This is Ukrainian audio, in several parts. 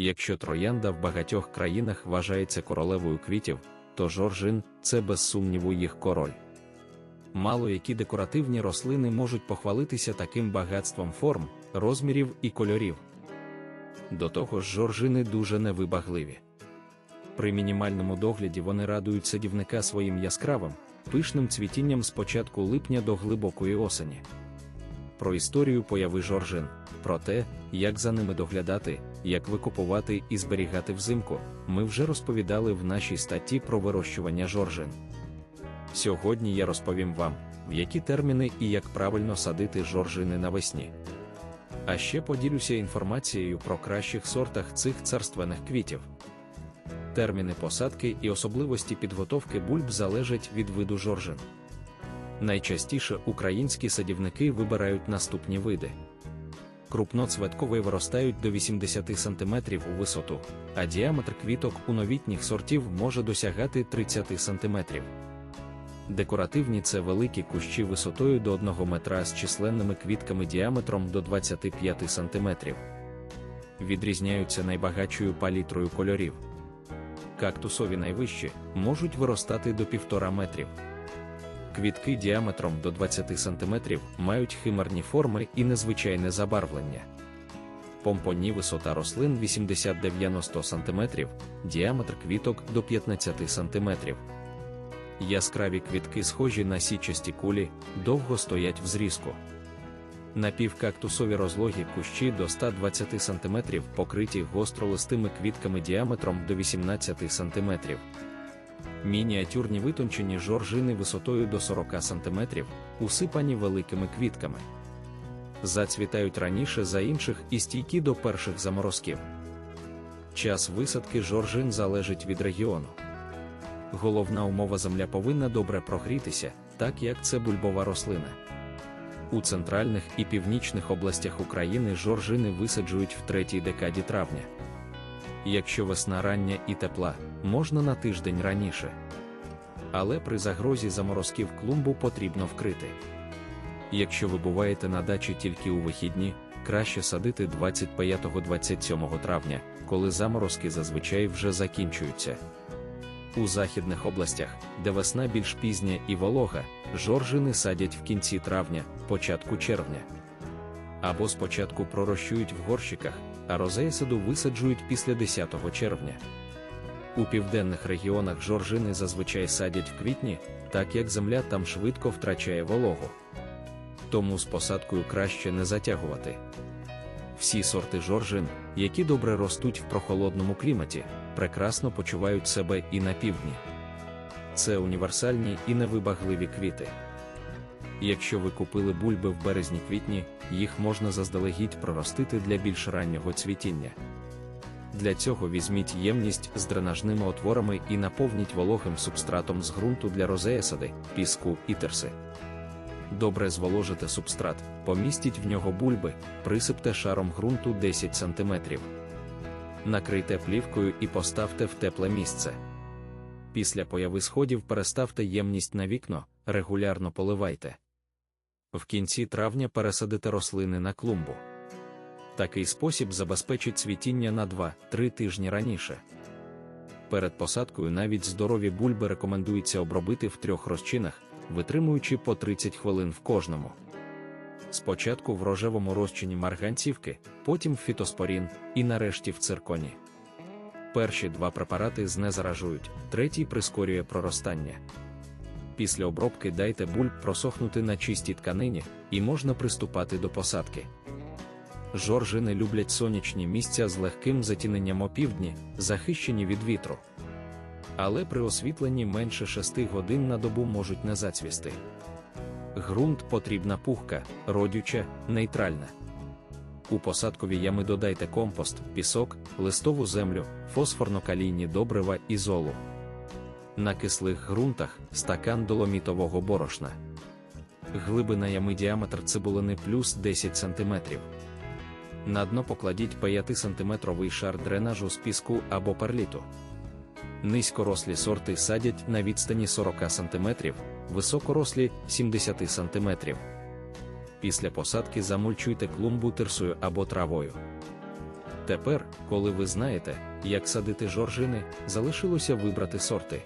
Якщо троянда в багатьох країнах вважається королевою квітів, то жоржин це без сумніву їх король. Мало які декоративні рослини можуть похвалитися таким багатством форм, розмірів і кольорів. До того ж, жоржини дуже невибагливі. При мінімальному догляді вони радують садівника своїм яскравим, пишним цвітінням з початку липня до глибокої осені. Про історію появи жоржин, про те, як за ними доглядати, як викупувати і зберігати взимку, ми вже розповідали в нашій статті про вирощування жоржин. Сьогодні я розповім вам, в які терміни і як правильно садити жоржини навесні. А ще поділюся інформацією про кращих сортах цих царственних квітів. Терміни посадки і особливості підготовки бульб залежать від виду жоржин. Найчастіше українські садівники вибирають наступні види. Крупноцветковий виростають до 80 см у висоту, а діаметр квіток у новітніх сортів може досягати 30 см. Декоративні це великі кущі висотою до 1 метра з численними квітками діаметром до 25 см. Відрізняються найбагатшою палітрою кольорів. Кактусові найвищі можуть виростати до 1,5 метрів. Квітки діаметром до 20 см мають химерні форми і незвичайне забарвлення. Помпоні висота рослин 80-90 см, діаметр квіток до 15 см. Яскраві квітки схожі на січасті кулі, довго стоять в зрізку. Напівкактусові розлогі кущі до 120 см покриті гостролистими квітками діаметром до 18 см. Мініатюрні витончені жоржини висотою до 40 см, усипані великими квітками. Зацвітають раніше за інших і стійкі до перших заморозків. Час висадки жоржин залежить від регіону. Головна умова земля повинна добре прогрітися, так як це бульбова рослина. У центральних і північних областях України жоржини висаджують в третій декаді травня. Якщо весна рання і тепла, можна на тиждень раніше. Але при загрозі заморозків клумбу потрібно вкрити. Якщо ви буваєте на дачі тільки у вихідні, краще садити 25-27 травня, коли заморозки зазвичай вже закінчуються. У західних областях, де весна більш пізня і волога, жоржини садять в кінці травня, початку червня. Або спочатку пророщують в горщиках, а розеясаду висаджують після 10 червня. У південних регіонах жоржини зазвичай садять в квітні, так як земля там швидко втрачає вологу. Тому з посадкою краще не затягувати. Всі сорти жоржин, які добре ростуть в прохолодному кліматі, прекрасно почувають себе і на півдні. Це універсальні і невибагливі квіти. Якщо ви купили бульби в березні-квітні, їх можна заздалегідь проростити для більш раннього цвітіння. Для цього візьміть ємність з дренажними отворами і наповніть вологим субстратом з ґрунту для розеясади, піску і терси. Добре зволожите субстрат, помістіть в нього бульби, присипте шаром ґрунту 10 см. Накрийте плівкою і поставте в тепле місце. Після появи сходів переставте ємність на вікно, регулярно поливайте. В кінці травня пересадите рослини на клумбу. Такий спосіб забезпечить цвітіння на 2-3 тижні раніше. Перед посадкою навіть здорові бульби рекомендується обробити в трьох розчинах, витримуючи по 30 хвилин в кожному. Спочатку в рожевому розчині марганцівки, потім в фітоспорін і нарешті в цирконі. Перші два препарати знезаражують, третій прискорює проростання. Після обробки дайте бульб просохнути на чистій тканині, і можна приступати до посадки. Жоржини люблять сонячні місця з легким затіненням опівдні, захищені від вітру. Але при освітленні менше 6 годин на добу можуть не зацвісти. Грунт потрібна пухка, родюча, нейтральна. У посадкові ями додайте компост, пісок, листову землю, фосфорно-калійні добрива і золу. На кислих ґрунтах стакан доломітового борошна. Глибина ями діаметр цибулини плюс 10 см. На дно покладіть 5-сантиметровий шар дренажу з піску або перліту. Низькорослі сорти садять на відстані 40 см, високорослі 70 см. Після посадки замульчуйте клумбу тирсою або травою. Тепер, коли ви знаєте, як садити жоржини, залишилося вибрати сорти.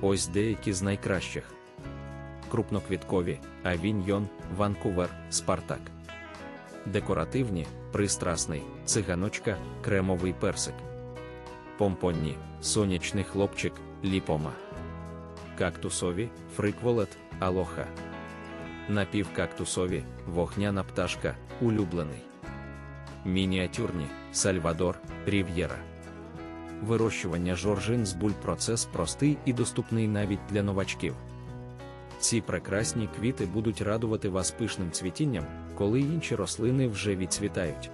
Ось деякі з найкращих: крупноквіткові, Авіньйон, Ванкувер, Спартак. Декоративні, пристрасний, циганочка, кремовий персик. Помпонні, сонячний хлопчик, ліпома. Кактусові, фрикволет, алоха. Напівкактусові, вогняна пташка, улюблений. Мініатюрні, Сальвадор, Рів'єра. Вирощування жоржин з буль процес простий і доступний навіть для новачків. Ці прекрасні квіти будуть радувати вас пишним цвітінням, коли інші рослини вже відцвітають.